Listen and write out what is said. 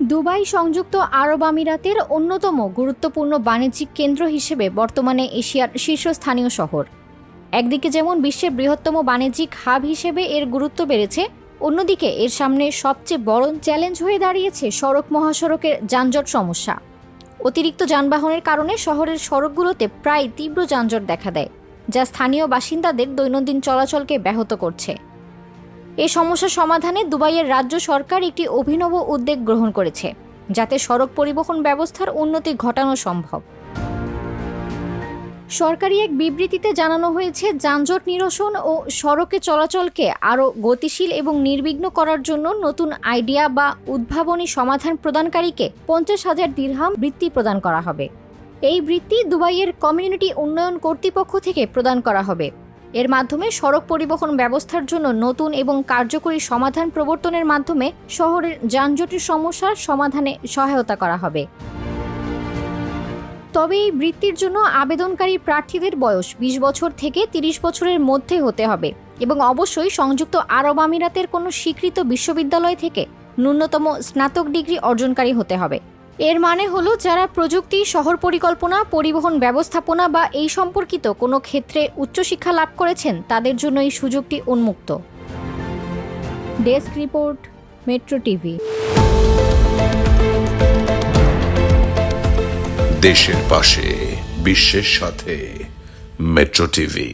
Dubai সংযুক্ত আরব আমিরাতের অন্যতম গুরুত্বপূর্ণ বাণিজ্যিক কেন্দ্র হিসেবে বর্তমানে এশিয়ার শীর্ষস্থানীয় শহর। একদিকে যেমন বিশ্বের বৃহত্তম বাণিজ্যিক হাব হিসেবে এর গুরুত্ব বেড়েছে, অন্যদিকে এর সামনে সবচেয়ে বড় চ্যালেঞ্জ হয়ে দাঁড়িয়েছে সড়ক মহাসড়কের যানজট সমস্যা। অতিরিক্ত যানবাহনের কারণে শহরের সড়কগুলোতে প্রায় তীব্র যানজট দেখা দেয়, যা স্থানীয় বাসিন্দাদের দৈনন্দিন চলাচলকে ব্যাহত করছে। এই সমস্যা সমাধানে দুবাইয়ের রাজ্য সরকার একটি অভিনব উদ্যোগ গ্রহণ করেছে, যাতে সড়ক পরিবহন ব্যবস্থার উন্নতি ঘটানো সম্ভব। সরকারি এক বিবৃতিতে জানানো হয়েছে, যানজট নিরসন ও সড়কে চলাচলকে আরও গতিশীল এবং নির্বিঘ্ন করার জন্য নতুন আইডিয়া বা উদ্ভাবনী সমাধান প্রদানকারীকে পঞ্চাশ হাজার দিরহাম বৃত্তি প্রদান করা হবে। এই বৃত্তি দুবাইয়ের কমিউনিটি উন্নয়ন কর্তৃপক্ষ থেকে প্রদান করা হবে। এর মাধ্যমে সড়ক পরিবহন ব্যবস্থার জন্য নতুন এবং কার্যকরী সমাধান প্রবর্তনের মাধ্যমে শহরের যানজটের সমস্যার সমাধানে সহায়তা করা হবে। তবে এই বৃত্তির জন্য আবেদনকারী প্রার্থীদের বয়স বিশ বছর থেকে তিরিশ বছরের মধ্যে হতে হবে এবং অবশ্যই সংযুক্ত আরব আমিরাতের কোনো স্বীকৃত বিশ্ববিদ্যালয় থেকে ন্যূনতম স্নাতক ডিগ্রি অর্জনকারী হতে হবে। এর মানে হলো যারা প্রযুক্তি, শহর পরিকল্পনা, পরিবহন ব্যবস্থাপনা বা এই সম্পর্কিত কোনো ক্ষেত্রে উচ্চশিক্ষা লাভ করেছেন, তাদের জন্য এই সুযোগটি উন্মুক্ত। Desk report, Metro TV. দেশের পাশে, বিশ্বের সাথে, মেট্রো টিভি।